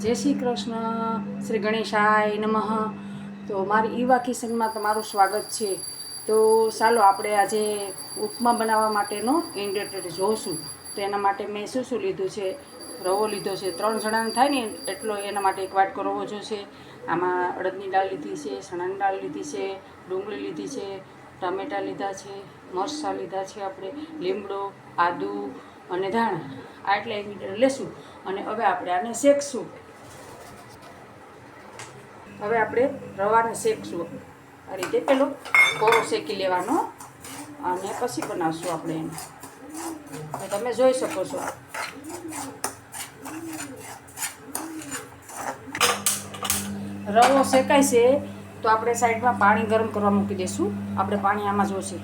જય શ્રી કૃષ્ણ, શ્રી ગણેશાય નમઃ. તો મારી ઈવા કિચનમાં તમારું સ્વાગત છે. તો ચાલો આપણે આજે ઉપમા બનાવવા માટેનો ઇન્ગ્રેડિયન્ટ જોઈશું તો એના માટે મેં શું શું લીધું છે? રવો લીધો છે, ત્રણ જણાને થાય ને એટલો એના માટે એક વાટકો રવો જોશે. આમાં અડદની દાળ લીધી છે, ચણાની દાળ લીધી છે, ડુંગળી લીધી છે, ટામેટાં લીધા છે, મરચાં લીધા છે આપણે, લીમડો, આદુ અને ધાણા. આ એટલે લેશું અને હવે આપણે આને શેકશું. હવે આપણે રવાને શેકશું આ રીતે. પેલો કોરો શેકી લેવાનો અને પછી બનાવશું આપણે એને. તમે જોઈ શકો છો. રવો શેકાય છે, તો આપણે સાઈડમાં પાણી ગરમ કરવા મૂકી દઈશું આપણે પાણી આમાં જોશે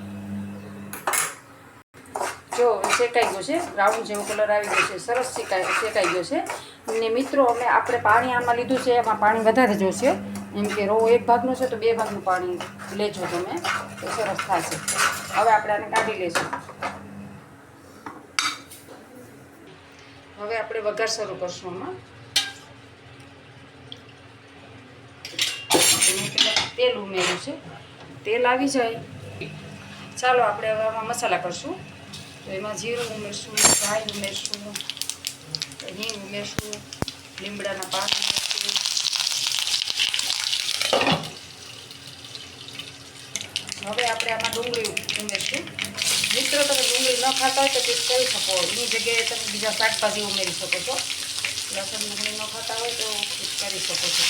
જો શેકાઈ ગયો છે બ્રાઉન જેવો કલર આવી ગયો છે, સરસ શેકાઈ શેકાઈ ગયો છે. અને મિત્રો, અમે આપણે પાણી આમાં લીધું છે, એમાં પાણી વધારે જોશે. એમ કે રવો એક ભાગનું છે, તો બે ભાગનું પાણી લેજો તમે. તો સરસ થશે. હવે આપણે આને કાઢી લઈશું હવે આપણે વઘાર શરૂ કરશું આમાં. તેલ ઉમેર્યું છે. તેલ આવી જાય. ચાલો, આપણે હવે આમાં મસાલા કરશું. તો એમાં જીરું ઉમેરશું રાઈ ઉમેરશું, હિંગ ઉમેરશું, લીમડાના પાક ઉમેરશું. હવે આપણે આમાં ડુંગળી ઉમેરશું. મિત્રો, તમે ડુંગળી ન ખાતા હોય તો તે કરી શકો. એની જગ્યાએ તમે બીજા શાકભાજી ઉમેરી શકો છો. લસણ ડુંગળી ન ખાતા હોય તો કરી શકો છો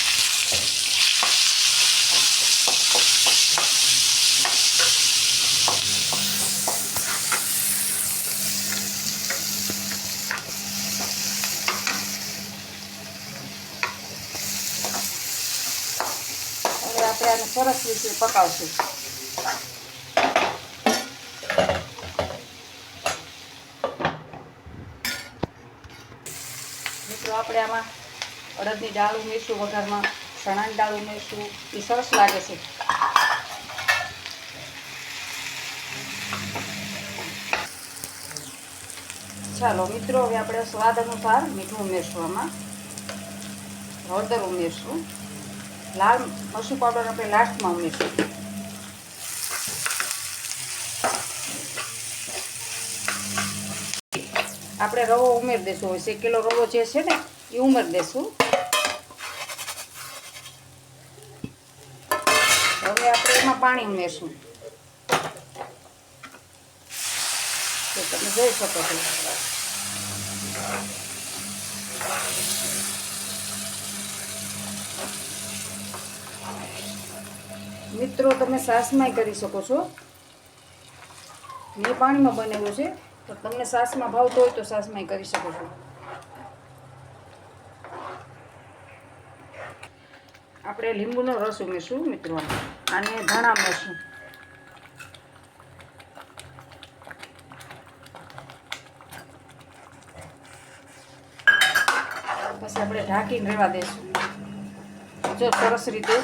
હવે આપણે સરસ રીતે પકાવશું મિત્રો, આપણે આમાં અડદની દાળ ઉમેરશું, વઘારમાં ચણાની દાળ ઉમેરશું. એ સરસ લાગે છે. ચાલો, મિત્રો, હવે આપણે સ્વાદ અનુસાર મીઠું ઉમેરશું આમાં. હળદર ઉમેરશું. લાલ મરચું પાવડર આપણે લાસ્ટમાં ઉમેરીશું આપણે રવો ઉમેરી દેશું હવે શેકેલો રવો જે છે ને એ ઉમેરી દેશું હવે આપણે એમાં પાણી ઉમેરશું તમે જોઈ શકો છો મિત્રો, તમે સાસમાંય કરી શકો છો. મેં પાણીમાં બનેલું છે. તો તમને સાસમાં ભાવતો હોય તો સાસમાંય કરી શકો છો. આપણે લીંબુનો રસ ઉમેરશું મિત્રો. આને ધાણા ઉમેરશું. પછી આપણે ઢાંકીને રહેવા દઈશું જો સરસ રીતે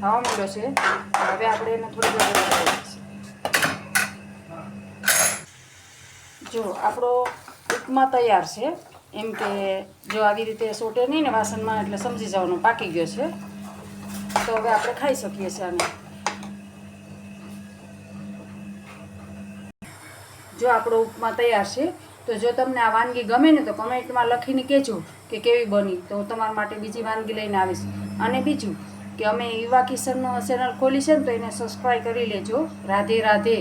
થવા માંડ્યો છે. હવે આપણે એને થોડી વાર જો, આપણો ઉપમા તૈયાર છે. એમ કે જો આવી રીતે સોટે નહીં ને વાસણમાં, એટલે સમજી જવાનું, પાકી ગયો છે. તો હવે આપણે ખાઈ શકીએ છીએ આને. જો, આપણો ઉપમા તૈયાર છે, તો જો તમને આ વાનગી ગમે ને, તો કમેન્ટમાં લખીને કહેજો કે કેવી બની. તો હું તમારા માટે બીજી વાનગી લઈને આવીશ. અને બીજું કે અમે યુવા કિશનનો ચેનલ ખોલી છે ને તો એને સબસ્ક્રાઈબ કરી લેજો. રાધે રાધે.